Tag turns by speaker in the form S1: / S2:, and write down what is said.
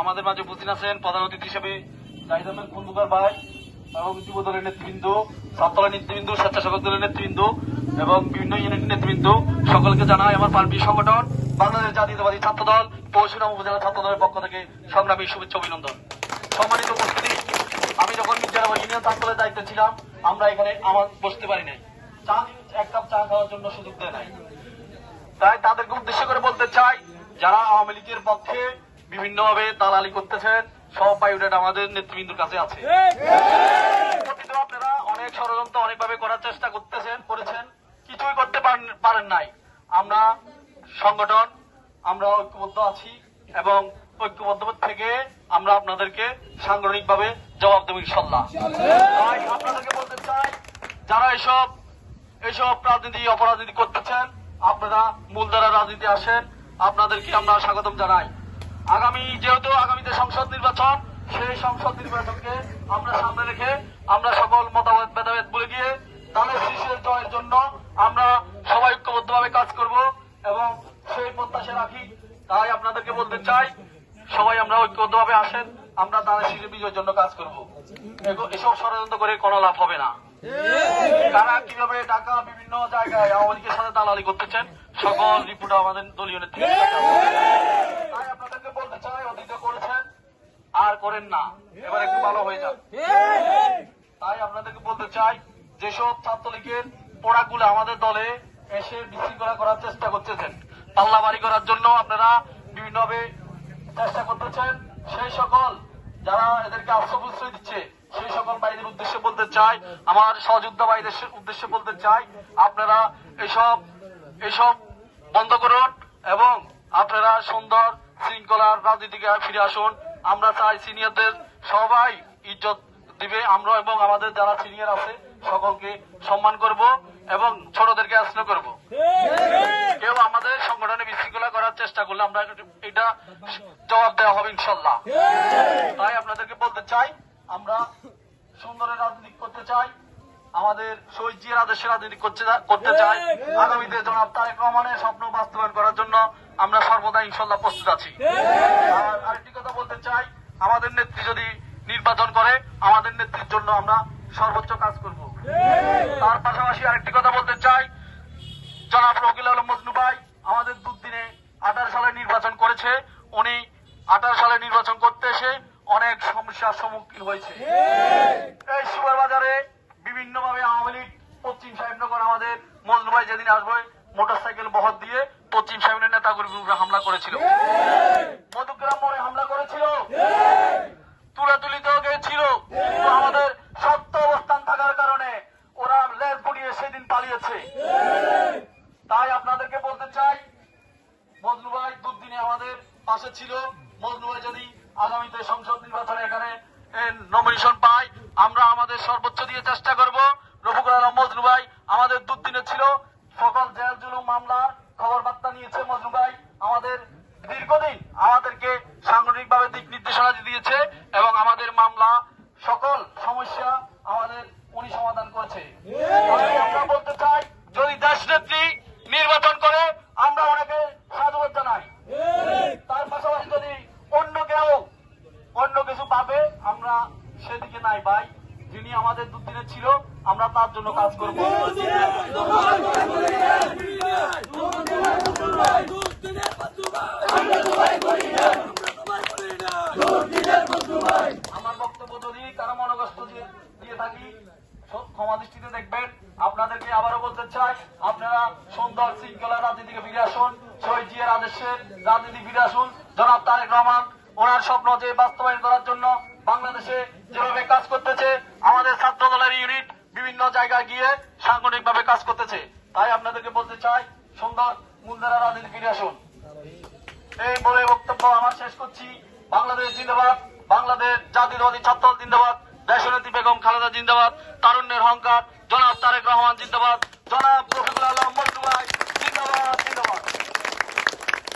S1: আমাদের মাঝে উপস্থিত আছেন প্রধান অতিথি হিসেবে ভাই দলের নেতৃবৃন্দ ছাত্রদলের নেতৃবৃন্দ, স্বেচ্ছাসেবক দলের নেতৃবৃন্দ এবং বিভিন্ন ইউনিটের নেতৃবৃন্দ। সকলকে জানাই আমার সংগঠন, বাংলাদেশ জাতীয়তাবাদী উপজেলা পক্ষ থেকে সংগ্রামী শুভেচ্ছা অভিনন্দন। সম্মানিত উপস্থিতি, আমি যখন মির্জারাবাদ ইউনিয়ন ছাত্র দলের দায়িত্বে ছিলাম, আমরা এখানে আমার বসতে পারি নাই। চা, এক কাপ চা খাওয়ার জন্য সুযোগ দেয় নাই। তাই তাদেরকে উদ্দেশ্য করে বলতে চাই, যারা আওয়ামী লীগের পক্ষে বিভিন্নভাবে দালালি করতেছেন। সব বায়োডেট আমাদের নেতৃবৃন্দুর কাছে আছে। আপনারা অনেক ষড়যন্ত্র অনেকভাবে করার চেষ্টা করতেছেন, করেছেন। কিছুই করতে পারেন- নাই। আমরা সংগঠন, আমরা ঐক্যবদ্ধ আছি এবং ঐক্যবদ্ধ থেকে আমরা আপনাদেরকে সাংগঠনিকভাবে জবাব দেবো ইনশাল্লাহ। আপনাদেরকে বলতে চাই, যারা এসব এসব রাজনীতি, অপরাজনীতি করতেছেন, আপনারা মূলধারা রাজনীতি আসেন। আপনাদেরকে আমরা স্বাগতম জানাই। আগামী, যেহেতু আগামীতে সংসদ নির্বাচন, সেই সংসদ নির্বাচনকে আমরা সামনে রেখে আমরা সকল মতামত, ভেদাভেদ বলে গিয়ে দলের শীর্ষের জয়ের জন্য আমরা সবাই ঐক্যবদ্ধভাবে কাজ করব এবং সেই প্রত্যাশা রাখি। তাই আপনাদেরকে বলতে চাই, সবাই আমরা ঐক্যবদ্ধভাবে আসেন, আমরা দানের শীর্ষে বিজয়ের জন্য কাজ করব। এসব ষড়যন্ত্র করে কোনো লাভ হবে না। তারা কীভাবে ঢাকা বিভিন্ন জায়গায় আওয়ামী লীগের সাথে দালালি করতেছেন, সকল রিপোর্ট আমাদের দলীয় নেতৃত্ব তাই আপনাদেরকে বলতে চাই অতীতে করেছেন আর করেন না, এবার একটু ভালো হয়ে যান তাই আপনাদেরকে বলতে চাই, যেসব ছাত্রলীগের পোড়াগুলো আমাদের দলে এসে বিশৃঙ্খলা করার চেষ্টা করতেছেন, পাল্লাবাড়ি করার জন্য আপনারা বিভিন্নভাবে চেষ্টা করতেছেন, সেই সকল যারা এদেরকে আশ্রয় দিচ্ছে, সেই সকল ভাইদের উদ্দেশ্যে বলতে চাই, আমার সহযোদ্ধা ভাইদের উদ্দেশ্যে বলতে চাই, আপনারা এসব এসব বন্ধ করুন এবং আপনারা সুন্দর শৃঙ্খলার রাজনীতিকে ফিরে আসুন। আমরা চাই সিনিয়রদের সবাই ইজ্জত দিবে। আমরা এবং আমাদের যারা সিনিয়র আছে, সকলকে সম্মান করব এবং ছোটদেরকে আশ্রয় করব। কেউ আমাদের সংগঠনে বিশৃঙ্খলা করার চেষ্টা করলে আমরা এটা জবাব দেওয়া হবে ইনশাল্লাহ। তাই আপনাদেরকে বলতে চাই, আমরা সুন্দরের রাজনীতি করতে চাই, আমাদের শহীদ জিয়ার আদেশে রাজনীতি করতে করতে চাই। আগামীতে জনাব তারেক রহমানের স্বপ্ন বাস্তবায়ন করার জন্য আমরা সর্বদা ইনশাল্লাহ প্রস্তুত আছি। আর আরেকটি কথা বলতে চাই আমাদের নেত্রী যদি নির্বাচন করে আমাদের নেত্রীর জন্য আমরা সর্বোচ্চ কাজ করব। তার পাশাপাশি আরেকটি কথা বলতে চাই। জনাব রকিল আলম মজনু ভাই আমাদের দুদিনে আঠারো সালে নির্বাচন করেছে। উনি আঠারো সালে নির্বাচন করতে এসে অনেক সমস্যার সম্মুখীন হয়েছে। এই সুপার বাজারে বিভিন্ন ভাবে আওয়ামী লীগ পশ্চিম সাহেবনগর আমাদের মজনু ভাই যেদিন আসবে মোটর সাইকেল বহর দিয়ে পশ্চিম সাহেবের নেতাগুলির উপরে হামলা করেছিল। মধুগ্রাম মোড়ে হামলা করেছিল। তুলাতুলিতেও গিয়েছিল আমাদের সত্য অবস্থান থাকার কারণে ওরা লেজ গুড়িয়ে সেদিন পালিয়েছে। তাই আপনাদেরকে বলতে চাই মজনু ভাই দুদিনে আমাদের পাশে ছিল। মজনু ভাই যদি আগামীতে সংসদ নির্বাচনে এখানে নমিনেশন পাই আমরা আমাদের সর্বোচ্চ দিয়ে চেষ্টা করব। রফিকুল মজনু ভাই আমাদের দুদিনে ছিল। সকল জেল জুলুম মামলার খবর বার্তা নিয়েছে মজনু ভাই। আমাদের দীর্ঘদিন আমাদেরকে সাংগঠনিকভাবে দিক নির্দেশনা দিয়েছে এবং আমাদের মামলা সকল সমস্যা আমাদের উনি সমাধান করেছে আমরা বলতে চাই যদি দেশ নেত্রী নির্বাচন করে আমরা অনেকে সাধুবাদ জানাই তার পাশাপাশি যদি অন্য কেউ অন্য কিছু পাবে আমরা সেদিকে নাই ভাই যিনি আমাদের দুদিনে ছিল আমরা তার জন্য কাজ করব রাজনীতি ফিরে আসুন। রহমান, ওনার স্বপ্ন যে বাস্তবায়ন করার জন্য বাংলাদেশে যেভাবে কাজ করতেছে, আমাদের ছাত্র দলের ইউনিট বিভিন্ন জায়গায় গিয়ে সাংগঠনিক ভাবে কাজ করতেছে। তাই আপনাদেরকে বলতে চাই সুন্দর মুন্দারা রাজনীতি ফিরে আসুন। এই বলে বক্তব্য আমার শেষ করছি। বাংলাদেশ জিন্দাবাদ, বাংলাদেশ জাতীয়তাবাদী ছাত্র জিন্দাবাদ, দেশনেত্রী বেগম খালেদা জিন্দাবাদ, তারুণ্যের হংকার জনাব তারেক রহমান জিন্দাবাদ, জনাব রফিকুল আলম জিন্দাবাদ।